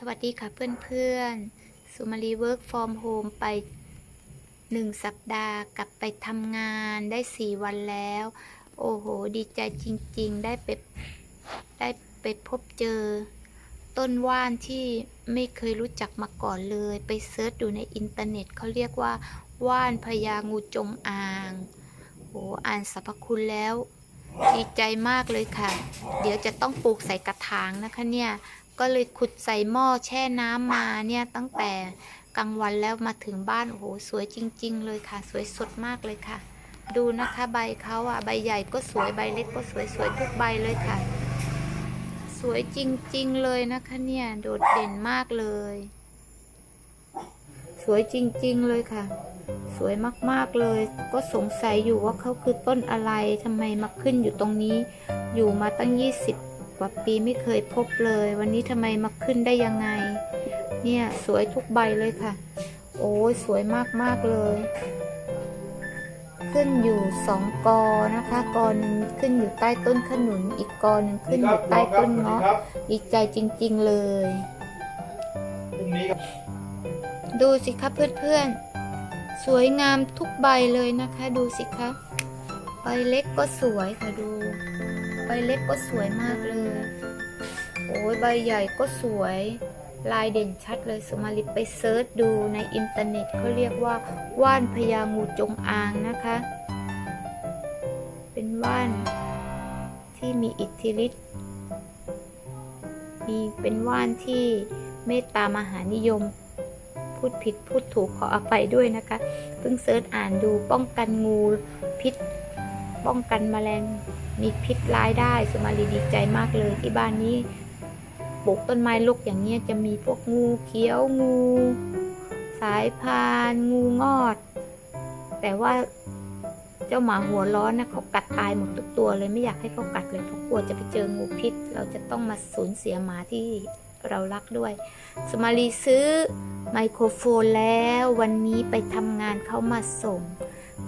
สวัสดีค่ะเพื่อนๆสุมารีเวิร์กฟอร์มโฮมไปหนึ่งสัปดาห์กลับไปทำงานได้สี่วันแล้ว โอ้โห ดีใจจริงๆ ได้ไปได้ไปพบเจอ ต้นว่านที่ไม่เคยรู้จักมาก่อนเลย ไปเซิร์ชดูในอินเทอร์เน็ตเขาเรียกว่า ว่านพญางูจงอางโหอ่านสรรพคุณแล้วดีใจมากเลยค่ะ เดี๋ยวจะต้องปลูกใส่กระถางนะคะเนี่ย ก็เลยขุดใส่หม้อแช่น้ำมาเนี่ยตั้งแต่กลางวันแล้วมาถึงบ้านโอ้โหสวยจริง ๆ เลยค่ะ สวยสดมากเลยค่ะ ดูนะคะใบเขาอะใบใหญ่ก็สวยใบเล็กก็สวยสวยทุกใบเลยค่ะ สวยจริง ๆ เลยนะคะเนี่ยโดดเด่นมากเลย สวยจริง ๆ เลยค่ะ สวยมากๆเลย ก็สงสัยอยู่ว่าเขาคือต้นอะไรทำไมมาขึ้นอยู่ตรงนี้ อยู่มาตั้ง 20 กว่าปีไม่เคยพบเลย วันนี้ทำไมมาขึ้นได้ยังไง เนี่ยสวยทุกใบเลยค่ะ โอ้ยสวยมากๆเลย ขึ้นอยู่สองกอนะคะกอหนึ่งขึ้นอยู่ใต้ต้นขนุน อีกกอหนึ่งขึ้นอยู่ใต้ต้นเงาะดีใจจริง ๆเลยพรุ่งนี้ครับดูสิคะเพื่อนๆ สวยงามทุกใบเลยนะคะ ดูสิคะใบเล็กก็สวยค่ะดู ใบเล็กก็สวยมากเลย โอ้ยใบใหญ่ก็สวย ลายเด่นชัดเลยสมาริไปเซิร์ชดูในอินเทอร์เน็ตเขาเรียกว่า ว่านพญางูจงอางนะคะ เป็นว่านที่มีอิทธิฤทธิ์มีเป็นว่านที่เมตตามหานิยม พูดผิดพูดถูกขออภัยด้วยนะคะ เพิ่งเซิร์ชอ่านดูป้องกันงูพิษ ป้องกันแมลงมีพิษร้ายได้ สมารีดีใจมากเลยที่บ้านนี้ ปลูกต้นไม้ลกอย่างเนี้ยจะมีพวกงูเขียวงู สายพานงูงอด แต่ว่าเจ้าหมาหัวร้อนนะเขากัดตายหมดทุกตัวเลยไม่อยากให้เขากัดเลยเพราะกลัวจะไปเจองูพิษ เราจะต้องมาสูญเสียหมาที่เรารักด้วย สมารีซื้อไมโครโฟนแล้ว วันนี้ไปทำงานเขามาส่ง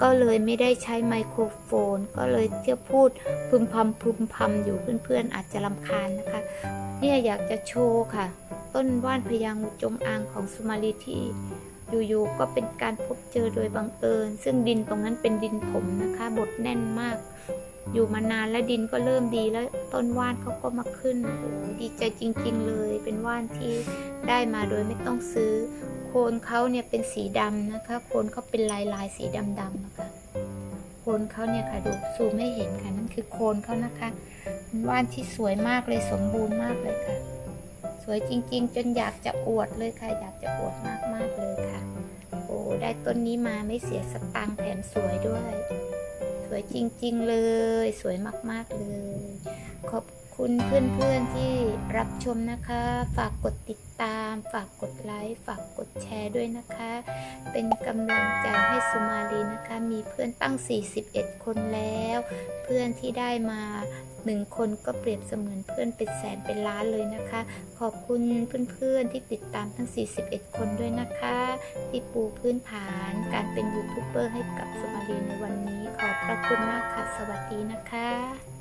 ก็เลยไม่ได้ใช้ไมโครโฟน ก็เลยเที่ยวพูดพึมพำพึมพำอยู่เพื่อนๆอาจจะรำคาญนะคะ เนี่ยอยากจะโชว์ค่ะ ต้นว่านพยางูจงอางของสุมาลีที่อยู่ๆก็เป็นการพบเจอโดยบังเอิญ ซึ่งดินตรงนั้นเป็นดินผมนะคะ บดแน่นมาก อยู่มานานแล้วดินก็เริ่มดีแล้วต้นว่านเขาก็มาขึ้นโอ้ดีใจจริง ๆ เลย เป็นว่านที่ได้มาโดยไม่ต้องซื้อ โคนเขาเนี่ยเป็นสีดำนะคะ โคนเขาเป็นลายลายสีดำๆนะคะ โคนเขาเนี่ยค่ะดูซูมไม่เห็นค่ะนั่นคือโคนเขานะคะเป็นว่านที่สวยมากเลยสมบูรณ์มากเลยค่ะ สวยจริง ๆ จนอยากจะอวดเลยค่ะ อยากจะอวดมากๆเลยค่ะ โอ้ได้ต้นนี้มาไม่เสียสตังค์แถมสวยด้วย สวยจริง ๆ เลย สวยมากๆเลย ขอบ คุณเพื่อนๆที่รับชมนะคะ ฝากกดติดตาม ฝากกดไลค์ ฝากกดแชร์ด้วยนะคะ เป็นกำลังใจให้สุมาลีนะคะ มีเพื่อนตั้ง 41 คนแล้ว เพื่อนที่ได้มาหนึ่งคนก็เปรียบเสมือนเพื่อนเป็นแสนเป็นล้านเลยนะคะ ขอบคุณเพื่อนๆที่ติดตามทั้ง 41 คนด้วยนะคะ ที่ปูพื้นฐานการเป็นยูทูบเบอร์ให้กับสุมาลีในวันนี้ ขอบพระคุณมากค่ะ สวัสดีนะคะ